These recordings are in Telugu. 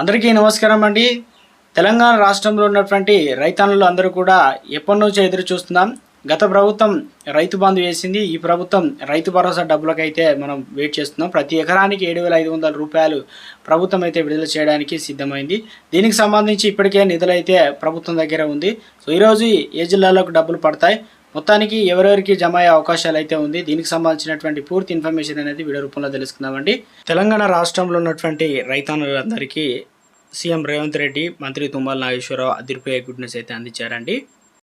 అందరికీ నమస్కారం అండి. తెలంగాణ రాష్ట్రంలో ఉన్నటువంటి రైతన్నులు అందరూ కూడా ఎప్పటి నుంచో ఎదురు చూస్తున్నాం. గత ప్రభుత్వం రైతు బంధు వేసింది. ఈ ప్రభుత్వం రైతు భరోసా డబ్బులకైతే మనం వెయిట్ చేస్తున్నాం. ప్రతి ఎకరానికి ఏడు వేల ఐదు వందల రూపాయలు ప్రభుత్వం అయితే విడుదల చేయడానికి సిద్ధమైంది. దీనికి సంబంధించి ఇప్పటికే నిధులైతే ప్రభుత్వం దగ్గర ఉంది. సో ఈరోజు ఏ జిల్లాలకు డబ్బులు పడతాయి? మొత్తానికి ఎవరెవరికి జమ అయ్యే అవకాశాలు అయితే ఉంది దీనికి సంబంధించినటువంటి పూర్తి ఇన్ఫర్మేషన్ అనేది వీడియో రూపంలో తెలుసుకుందామండి. తెలంగాణ రాష్ట్రంలో ఉన్నటువంటి రైతన్నులందరికీ సీఎం రేవంత్ రెడ్డి మంత్రి తుమ్మల నాగేశ్వరరావు అదిరిపోయే గుడ్ న్యూస్ అయితే అందించారండి.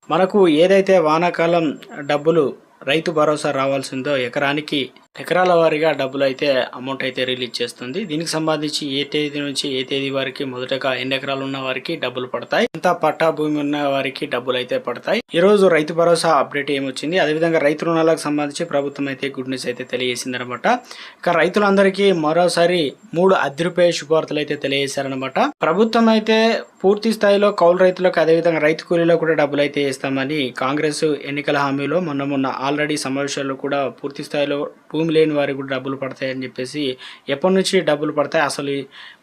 మనకు ఏదైతే వానాకాలం డబ్బులు రైతు భరోసా రావాల్సిందో ఎకరానికి ఎకరాల వారీగా డబ్బులు అయితే అమౌంట్ అయితే రిలీజ్ చేస్తుంది. దీనికి సంబంధించి ఏ తేదీ నుంచి ఏ తేదీ వారికి మొదటగా ఎన్ని ఎకరాలు ఉన్న వారికి డబ్బులు పడతాయి. ఎంత పట్టా భూమి ఉన్న వారికి డబ్బులు అయితే పడతాయి. ఈ రోజు రైతు భరోసా అప్డేట్ ఏమొచ్చింది? అదేవిధంగా రైతు రుణాలకు సంబంధించి ప్రభుత్వం అయితే గుడ్ న్యూస్ అయితే తెలియజేసింది అనమాట ఇక రైతులందరికీ మరోసారి మూడు అదిరిపోయే శుభార్తలు అయితే తెలియజేశారనమాట. ప్రభుత్వం అయితే పూర్తి స్థాయిలో కౌలు రైతులకు అదేవిధంగా రైతు కూలీలో కూడా డబ్బులు అయితే ఇస్తామని కాంగ్రెస్ ఎన్నికల హామీలో మొన్న మొన్న ఆల్రెడీ సమావేశాల్లో కూడా పూర్తి స్థాయిలో భూమి లేని వారికి కూడా డబ్బులు పడతాయని చెప్పేసి ఎప్పటి నుంచి డబ్బులు పడతాయి? అసలు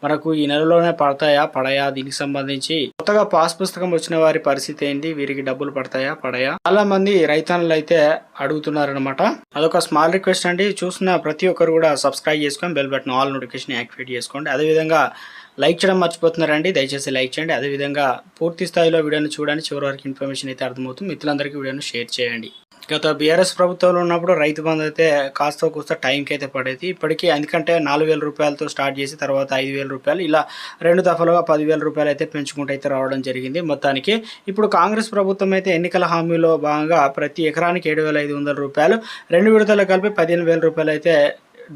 మనకు ఈ నెలలోనే పడతాయా? పడయా? దీనికి సంబంధించి కొత్తగా పాస్ పుస్తకం వచ్చిన వారి పరిస్థితి ఏంటి? వీరికి డబ్బులు పడతాయా? పడయా? చాలా మంది రైతన్నులు అయితే అడుగుతున్నారనమాట అదొక స్మాల్ రిక్వెస్ట్ అండి. చూసిన ప్రతి ఒక్కరు కూడా సబ్స్క్రైబ్ చేసుకొని bell button all notification activate చేసుకోండి. అదేవిధంగా లైక్ చేయడం మర్చిపోతున్నారండి. దయచేసి లైక్ చేయండి. అదేవిధంగా పూర్తి స్థాయిలో వీడియోని చూడండి. చివరి వరకు ఇన్ఫర్మేషన్ అయితే అర్థమవుతుంది. మిత్రులందరికీ వీడియోను షేర్ చేయండి. గత బీఆర్ఎస్ ప్రభుత్వంలో ఉన్నప్పుడు రైతు బంధు అయితే కాస్త కూస్త టైంకి అయితే పడేది. ఇప్పటికీ ఎందుకంటే నాలుగు వేల రూపాయలతో స్టార్ట్ చేసి తర్వాత ఐదు వేల రూపాయలు ఇలా రెండు దఫలుగా పదివేల రూపాయలు అయితే పెంచుకుంటూ అయితే రావడం జరిగింది మొత్తానికి. ఇప్పుడు కాంగ్రెస్ ప్రభుత్వం అయితే ఎన్నికల హామీలో భాగంగా ప్రతి ఎకరానికి ఏడు వేల ఐదు వందల రూపాయలు రెండు విడతలు కలిపి పదిహేను వేల రూపాయలు అయితే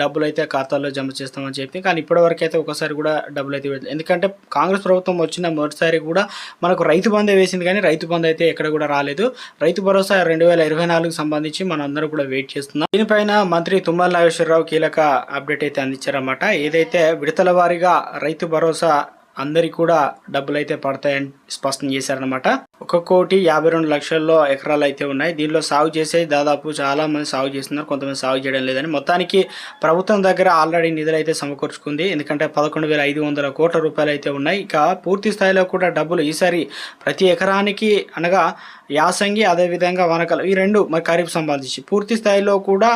డబ్బులు అయితే ఖాతాల్లో జమ చేస్తామని చెప్పి కానీ ఇప్పటివరకు అయితే ఒకసారి కూడా డబ్బులు అయితే ఎందుకంటే కాంగ్రెస్ ప్రభుత్వం వచ్చిన మొదటిసారి కూడా మనకు రైతు బంధు వేసింది కానీ రైతు బంధు అయితే ఎక్కడ కూడా రాలేదు. రైతు భరోసా రెండు వేల ఇరవై నాలుగు సంబంధించి మనం అందరూ కూడా వెయిట్ చేస్తున్నాం. దీనిపైన మంత్రి తుమ్మల నాగేశ్వరరావు కీలక అప్డేట్ అయితే అందించారన్నమాట. ఏదైతే విడతల వారీగా రైతు భరోసా అందరికీ కూడా డబ్బులు అయితే పడతాయని స్పష్టం చేశారనమాట ఒక కోటి యాభై రెండు లక్షల్లో ఎకరాలు అయితే ఉన్నాయి. దీనిలో సాగు చేసే దాదాపు చాలామంది సాగు చేస్తున్నారు. కొంతమంది సాగు చేయడం లేదని. మొత్తానికి ప్రభుత్వం దగ్గర ఆల్రెడీ నిధులు అయితే సమకూర్చుకుంది. ఎందుకంటే పదకొండు వేల ఐదు వందల కోట్ల రూపాయలు అయితే ఉన్నాయి. ఇక పూర్తి స్థాయిలో కూడా డబ్బులు ఈసారి ప్రతి ఎకరానికి అనగా యాసంగి అదేవిధంగా వనకలు ఈ రెండు మరి ఖరీఫ్ సంబంధించి పూర్తి స్థాయిలో కూడా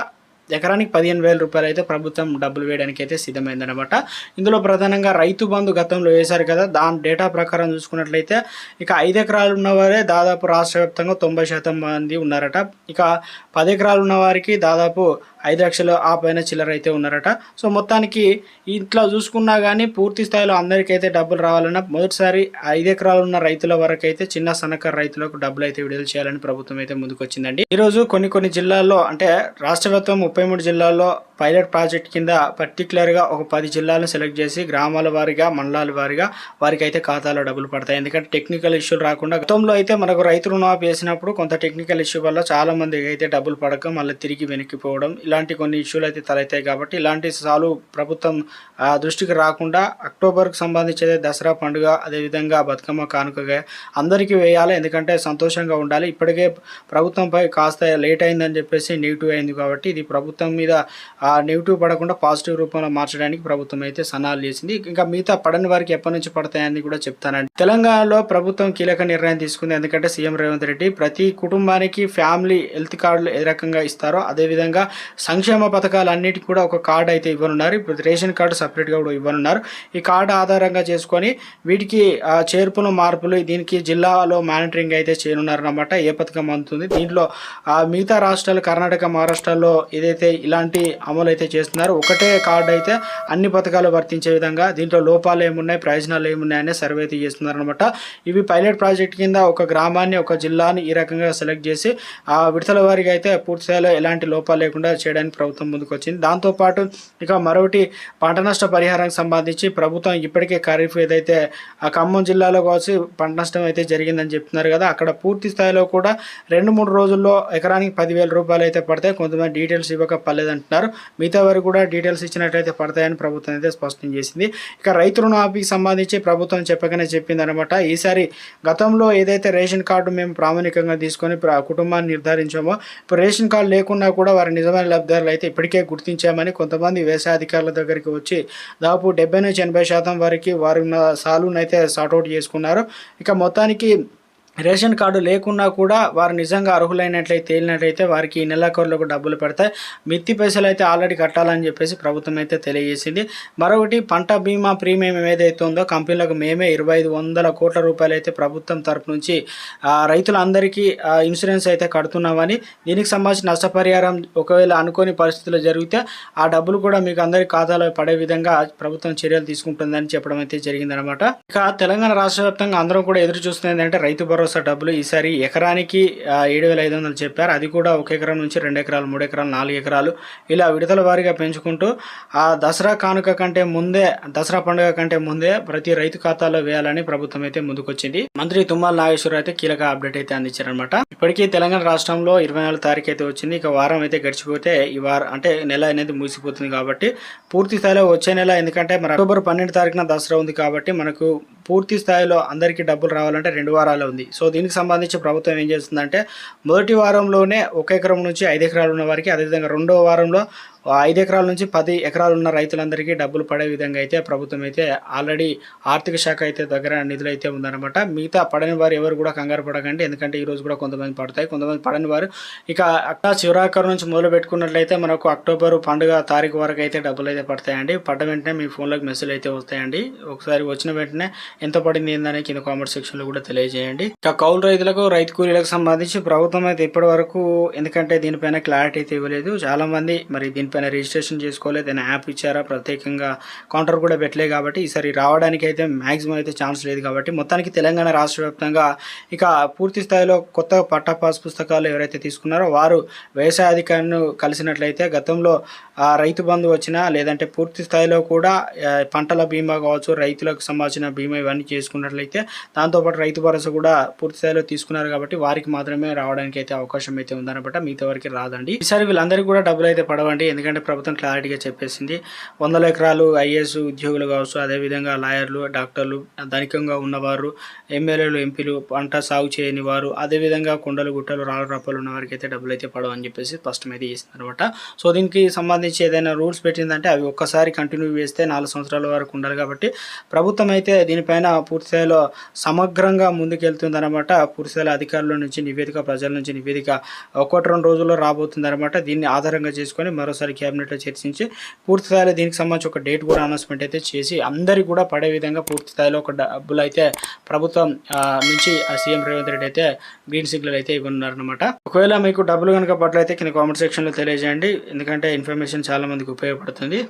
ఎకరానికి పదిహేను వేల రూపాయలు అయితే ప్రభుత్వం డబ్బులు వేయడానికి అయితే సిద్ధమైందనమాట ఇందులో ప్రధానంగా రైతు బంధు గతంలో వేశారు కదా దాని డేటా ప్రకారం చూసుకున్నట్లయితే ఇక ఐదు ఎకరాలు ఉన్నవారే దాదాపు రాష్ట్ర వ్యాప్తంగా తొంభై శాతం మంది ఉన్నారట. ఇక పది ఎకరాలు ఉన్నవారికి దాదాపు ఐదు లక్షలు ఆ పైన చిల్లర అయితే ఉన్నారట. సో మొత్తానికి ఇట్లా చూసుకున్నా కానీ పూర్తి స్థాయిలో అందరికైతే డబ్బులు రావాలన్నా మొదటిసారి ఐదు ఎకరాలు ఉన్న రైతుల వరకు అయితే చిన్న సన్నకారు రైతులకు డబ్బులు అయితే విడుదల చేయాలని ప్రభుత్వం అయితే ముందుకొచ్చిందండి. ఈరోజు కొన్ని కొన్ని జిల్లాల్లో అంటే రాష్ట్ర వ్యాప్తం ముప్పై మూడు జిల్లాల్లో పైలట్ ప్రాజెక్ట్ కింద పర్టికులర్గా ఒక పది జిల్లాలను సెలెక్ట్ చేసి గ్రామాల వారీగా మండలాల వారీగా వారికి అయితే ఖాతాలో డబ్బులు పడతాయి. ఎందుకంటే టెక్నికల్ ఇష్యూలు రాకుండా గతంలో అయితే మనకు రైతు రుణమాఫీ వేసినప్పుడు కొంత టెక్నికల్ ఇష్యూ వల్ల చాలా మందికి అయితే డబ్బులు పడక మళ్ళీ తిరిగి వెనక్కిపోవడం ఇలాంటి కొన్ని ఇష్యూలు అయితే తలెత్తాయి కాబట్టి ఇలాంటి సాలు ప్రభుత్వం దృష్టికి రాకుండా అక్టోబర్కి సంబంధించి దసరా పండుగ అదేవిధంగా బతుకమ్మ కానుకగా అందరికీ వేయాలి. ఎందుకంటే సంతోషంగా ఉండాలి. ఇప్పటికే ప్రభుత్వంపై కాస్త లేట్ అయిందని చెప్పేసి నెగిటివ్ అయింది కాబట్టి ఇది ప్రభుత్వం మీద నెగిటివ్ పడకుండా పాజిటివ్ రూపంలో మార్చడానికి ప్రభుత్వం అయితే సన్నాహాలు చేసింది. ఇంకా మిగతా పడని వారికి ఎప్పటి నుంచి పడతాయని కూడా చెప్తానండి. తెలంగాణలో ప్రభుత్వం కీలక నిర్ణయం తీసుకుంది. ఎందుకంటే సీఎం రేవంత్ రెడ్డి ప్రతి కుటుంబానికి ఫ్యామిలీ హెల్త్ కార్డులు ఏ రకంగా ఇస్తారో అదేవిధంగా సంక్షేమ పథకాలు కూడా ఒక కార్డు అయితే ఇవ్వనున్నారు. ఇప్పుడు రేషన్ కార్డు సపరేట్గా కూడా ఇవ్వనున్నారు. ఈ కార్డు ఆధారంగా చేసుకొని వీటికి చేర్పులు మార్పులు దీనికి జిల్లాలో మానిటరింగ్ అయితే చేయనున్నారన్నమాట. ఏ పథకం అందుతుంది? దీంట్లో మిగతా రాష్ట్రాలు కర్ణాటక మహారాష్ట్రలో ఏదైతే ఇలాంటి అమలు అయితే చేస్తున్నారు ఒకటే కార్డు అయితే అన్ని పథకాలు వర్తించే విధంగా దీంట్లో లోపాలు ఏమున్నాయి? ప్రయోజనాలు ఏమున్నాయనే సర్వే అయితే చేస్తున్నారనమాట ఇవి పైలట్ ప్రాజెక్ట్ కింద ఒక గ్రామాన్ని ఒక జిల్లాని ఈ రకంగా సెలెక్ట్ చేసి ఆ విడతల వారికి అయితే పూర్తిస్థాయిలో ఎలాంటి లోపాలు లేకుండా చేయడానికి ప్రభుత్వం ముందుకు వచ్చింది దాంతోపాటు ఇక మరొకటి పంట నష్ట పరిహారానికి సంబంధించి ప్రభుత్వం ఇప్పటికే ఖరీఫ్ ఏదైతే ఆ ఖమ్మం జిల్లాలో కావచ్చు పంట నష్టం అయితే జరిగిందని చెప్తున్నారు కదా అక్కడ పూర్తి స్థాయిలో కూడా రెండు మూడు రోజుల్లో ఎకరానికి పదివేల రూపాయలు అయితే పడతాయి. కొంతమంది డీటెయిల్స్ ఇవ్వక పర్లేదంటున్నారు. మిగతా వారు కూడా డీటెయిల్స్ ఇచ్చినట్లయితే పడతాయని ప్రభుత్వం అయితే స్పష్టం చేసింది. ఇక రైతు రుణమాఫీకి సంబంధించి ప్రభుత్వం చెప్పకనే చెప్పింది అనమాట ఈసారి గతంలో ఏదైతే రేషన్ కార్డు మేము ప్రామాణికంగా తీసుకొని కుటుంబాన్ని నిర్ధారించామో ఇప్పుడు రేషన్ కార్డు లేకున్నా కూడా వారి నిజమైన లబ్ధిదారులు అయితే ఇప్పటికే గుర్తించామని కొంతమంది వ్యవసాయ అధికారుల దగ్గరికి వచ్చి దాదాపు డెబ్బై నుంచి ఎనభై శాతం వరకు వారి ఉన్న సాలును అయితే సార్ట్అవుట్ చేసుకున్నారు. ఇక మొత్తానికి రేషన్ కార్డు లేకున్నా కూడా వారు నిజంగా అర్హులైనట్లయితే తేలినట్లయితే వారికి ఈ నెలాఖరులకు డబ్బులు పెడతాయి. మిత్తి పైసలు అయితే ఆల్రెడీ కట్టాలని చెప్పేసి ప్రభుత్వం అయితే తెలియజేసింది. మరొకటి పంట బీమా ప్రీమియం ఏదైతే ఉందో కంపెనీలకు మేమే ఇరవై ఐదు వందల కోట్ల రూపాయలు అయితే ప్రభుత్వం తరపు నుంచి రైతులందరికీ ఇన్సూరెన్స్ అయితే కడుతున్నామని దీనికి సంబంధించిన నష్టపరిహారం ఒకవేళ అనుకోని పరిస్థితులు జరిగితే ఆ డబ్బులు కూడా మీకు అందరి ఖాతాలో పడే విధంగా ప్రభుత్వం చర్యలు తీసుకుంటుందని చెప్పడం అయితే జరిగిందనమాట ఇక తెలంగాణ రాష్ట్ర వ్యాప్తంగా అందరం కూడా ఎదురు చూస్తుంది ఏంటంటే రైతు భరోసా డబ్బులు ఈసారి ఎకరానికి ఏడు వేల ఐదు వందలు చెప్పారు. అది కూడా ఒక ఎకరం నుంచి రెండు ఎకరాలు మూడు ఎకరాలు నాలుగు ఎకరాలు ఇలా విడతల వారీగా పెంచుకుంటూ ఆ దసరా కానుక కంటే ముందే దసరా పండుగ కంటే ముందే ప్రతి రైతు ఖాతాలో వేయాలని ప్రభుత్వం అయితే ముందుకొచ్చింది. మంత్రి తుమ్మల నాగేశ్వరరావు అయితే కీలక అప్డేట్ అయితే అందించారనమాట ఇప్పటికీ తెలంగాణ రాష్ట్రంలో ఇరవై నాలుగు తారీఖు అయితే వచ్చింది. ఇక వారం అయితే గడిచిపోతే ఈ వారం అంటే నెల అనేది ముగిసిపోతుంది కాబట్టి పూర్తి స్థాయిలో వచ్చే నెల ఎందుకంటే మరి అక్టోబర్ పన్నెండు తారీఖున దసరా ఉంది కాబట్టి మనకు పూర్తి స్థాయిలో అందరికీ డబ్బులు రావాలంటే రెండు వారాలు ఉంది. సో దీనికి సంబంధించి ప్రభుత్వం ఏం చేస్తుందంటే మొదటి వారంలోనే ఒక ఎకరం నుంచి ఐదు ఎకరాలు ఉన్న వారికి అదేవిధంగా రెండో వారంలో ఐదు ఎకరాల నుంచి పది ఎకరాలు ఉన్న రైతులందరికీ డబ్బులు పడే విధంగా అయితే ప్రభుత్వం అయితే ఆల్రెడీ ఆర్థిక శాఖ అయితే దగ్గర నిధులు అయితే ఉందన్నమాట. మిగతా పడని వారు ఎవరు కూడా కంగారు పడకండి. ఎందుకంటే ఈరోజు కూడా కొంతమంది పడతాయి. కొంతమంది పడని వారు ఇక అక్కడ శివరాకర్ నుంచి మొదలు పెట్టుకున్నట్లయితే మనకు అక్టోబర్ పండుగ తారీఖు వరకు అయితే డబ్బులు అయితే పడతాయండి. పడ్డ వెంటనే మీ ఫోన్లోకి మెసేజ్ అయితే వస్తాయండి. ఒకసారి వచ్చిన వెంటనే ఎంత పడింది ఏందని కింద కామెంట్ సెక్షన్లో కూడా తెలియజేయండి. ఇక కౌలు రైతులకు రైతు కూలీలకు సంబంధించి ప్రభుత్వం అయితే ఇప్పటి వరకు ఎందుకంటే దీనిపైన క్లారిటీ అయితే ఇవ్వలేదు. చాలా మంది మరి పైన రిజిస్ట్రేషన్ చేసుకోలేదు దాని యాప్ ఇచ్చారా? ప్రత్యేకంగా కౌంటర్ కూడా పెట్టలే కాబట్టి ఈసారి రావడానికి అయితే మ్యాక్సిమం అయితే ఛాన్స్ లేదు కాబట్టి మొత్తానికి తెలంగాణ రాష్ట్ర వ్యాప్తంగా ఇక పూర్తి స్థాయిలో కొత్త పట్టా పాస్ పుస్తకాలు ఎవరైతే తీసుకున్నారో వారు వ్యవసాయ అధికారులను కలిసినట్లయితే గతంలో ఆ, రైతు బంధు వచ్చినా లేదంటే పూర్తి స్థాయిలో కూడా పంటల బీమా కావచ్చు రైతులకు సంబంధించిన బీమా ఇవన్నీ చేసుకున్నట్లయితే దాంతోపాటు రైతు భరోసా కూడా పూర్తి స్థాయిలో తీసుకున్నారు కాబట్టి వారికి మాత్రమే రావడానికి అయితే అవకాశం అయితే ఉందనమాట మిగతా వారికి రాదండి. ఈసారి వీళ్ళందరికీ కూడా డబ్బులు అయితే పడవండి. ఎందుకంటే ఎందుకంటే ప్రభుత్వం క్లారిటీగా చెప్పేసింది. వందల ఎకరాలు ఐఏఎస్ ఉద్యోగులు కావచ్చు అదేవిధంగా లాయర్లు డాక్టర్లు ధనికంగా ఉన్నవారు ఎమ్మెల్యేలు ఎంపీలు పంట సాగు చేయని వారు అదేవిధంగా కొండలు గుట్టలు రాళ్ళు రప్పలు ఉన్న వారికి అయితే డబ్బులు అయితే పడవు అని చెప్పేసి స్పష్టమైతే చేసింది అనమాట సో దీనికి సంబంధించి ఏదైనా రూల్స్ పెట్టిందంటే అవి ఒక్కసారి కంటిన్యూ చేస్తే నాలుగు సంవత్సరాల వరకు ఉండాలి కాబట్టి ప్రభుత్వం అయితే దీనిపైన పూర్తిస్థాయిలో సమగ్రంగా ముందుకెళ్తుంది అనమాట పూర్తి అధికారుల నుంచి నివేదిక ప్రజల నుంచి నివేదిక ఒకటి రెండు రోజుల్లో రాబోతుంది అనమాట దీన్ని ఆధారంగా చేసుకొని మరోసారి క్యాబినెట్లో చర్చించి పూర్తి స్థాయిలో దీనికి సంబంధించి ఒక డేట్ కూడా అనౌన్స్మెంట్ అయితే చేసి అందరికీ కూడా పడే విధంగా పూర్తి స్థాయిలో ఒక డబ్బులు అయితే ప్రభుత్వం నుంచి సీఎం రేవంత్ రెడ్డి అయితే గ్రీన్ సిగ్నల్ అయితే ఇవ్వనున్నారనమాట ఒకవేళ మీకు డబ్బులు కనుక పట్లయితే కింద కామెంట్ సెక్షన్లో తెలియజేయండి. ఎందుకంటే ఇన్ఫర్మేషన్ చాలా మందికి ఉపయోగపడుతుంది.